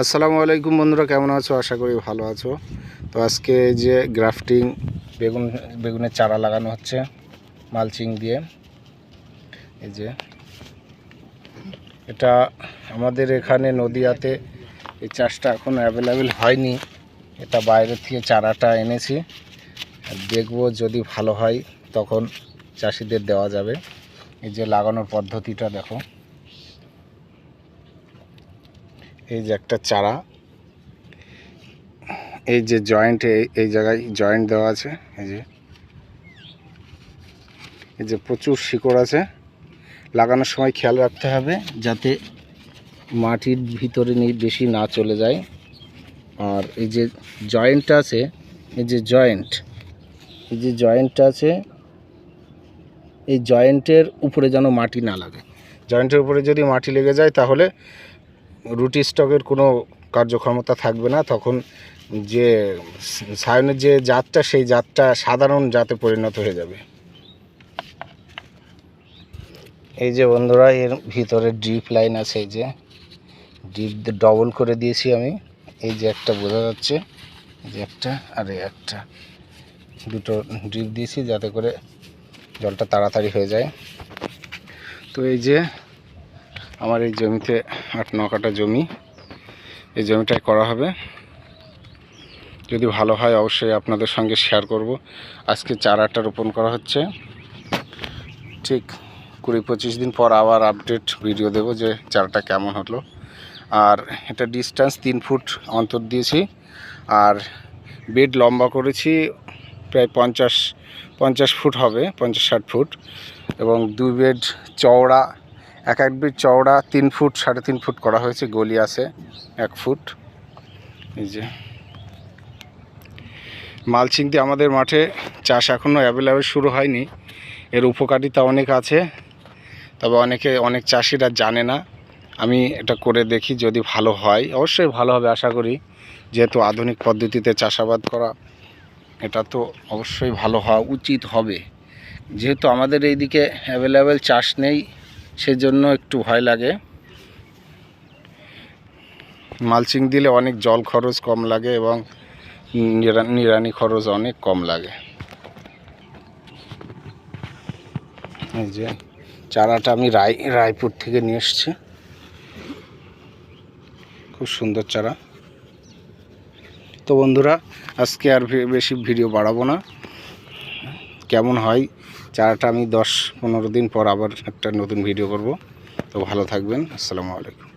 আসসালামু আলাইকুম বন্ধুরা, কেমন আছো? আশা করি ভালো আছো। তো আজকে যে গ্রাফটিং, বেগুন, বেগুনের চারা লাগানো হচ্ছে, মালচিং দিয়ে। এই যে, এটা আমাদের এখানে নদিয়াতে এই চাষটা এখন অ্যাভেলেবেল হয়নি। এটা বাইরে থেকে চারাটা এনেছি। দেখব যদি ভালো হয়, তখন চাষিদের দেওয়া যাবে। এই যে লাগানোর পদ্ধতিটা দেখো। এই যে একটা চারা। এই যে জয়েন্ট এই জায়গায় জয়েন্ট দেওয়া আছে, এই যে। এই যে প্রচুর শিকড় আছে। লাগানোর সময় খেয়াল রাখতে হবে যাতে মাটির ভিতরে নি- বেশি না চলে যায়। আর এই যে জয়েন্টটা আছে, এই যে জয়েন্ট এই যে জয়েন্টটা আছে, এই জয়েন্টের উপরে যেন মাটি না লাগে। জয়েন্টের উপরে যদি মাটি লেগে যায় তাহলে রুটি স্টকের কোনো কার্যক্ষমতা থাকবে না। তখন যে সায়নের যে জাতটা, সেই জাতটা সাধারণ জাতে পরিণত হয়ে যাবে। এই যে বন্ধুরা, এর ভিতরে ড্রিপ লাইন আছে এই যে। ড্রিপ ডবল করে দিয়েছি আমি। এই যে একটা বোঝা যাচ্ছে যে একটা আর এই একটা। দুটো ড্রিপ দিয়েছি যাতে করে জলটা তাড়াতাড়ি হয়ে যায়। তো এই যে আমার এই জমিতে আট, ন কাটা জমি। এই জমিটায় করা হবে। যদি ভালো হয় অবশ্যই আপনাদের সঙ্গে শেয়ার করব। আজকে চারাটা রোপণ করা হচ্ছে। ঠিক কুড়ি, পঁচিশ দিন পর আবার আপডেট ভিডিও দেব যে চারাটা কেমন হলো। আর এটা ডিস্টেন্স তিন ফুট অন্তর দিয়েছি। আর বেড লম্বা করেছি, প্রায় পঞ্চাশ পঞ্চাশ ফুট হবে, পঞ্চাশ, ষাট ফুট। এবং দুই বেড চওড়া এক এক বেড চওড়া তিন ফুট, সাড়ে তিন ফুট করা হয়েছে, গলি আছে এক ফুট। এই যে। মালচিং দিয়ে আমাদের মাঠে চাষ এখনও অ্যাভেলেবেল শুরু হয়নি। এর উপকারিতা অনেক আছে, তবে অনেকে, অনেক চাষিরা জানে না। আমি এটা করে দেখি যদি ভালো হয়। অবশ্যই ভালো হবে, আশা করি। যেহেতু আধুনিক পদ্ধতিতে চাষাবাদ করা, এটা তো অবশ্যই ভালো হওয়া উচিত হবে। যেহেতু আমাদের এইদিকে অ্যাভেলেবেল চাষ নেই সেজন্য একটু ভয় লাগে। মালচিং দিলে অনেক জল খরচ কম লাগে এবং নিরানি খরচ অনেক কম লাগে। এই যে চারাটা আমি রায় রায়পুর থেকে নিয়ে এসছি। খুব সুন্দর চারা। তো বন্ধুরা, আজকে আর বেশি ভিডিও বাড়াবো না। কেমন হয়, চারাটা আমি দশ পনেরো দিন পর আবার একটা নতুন ভিডিও করব। তো ভালো থাকবেন, আসসালামু আলাইকুম।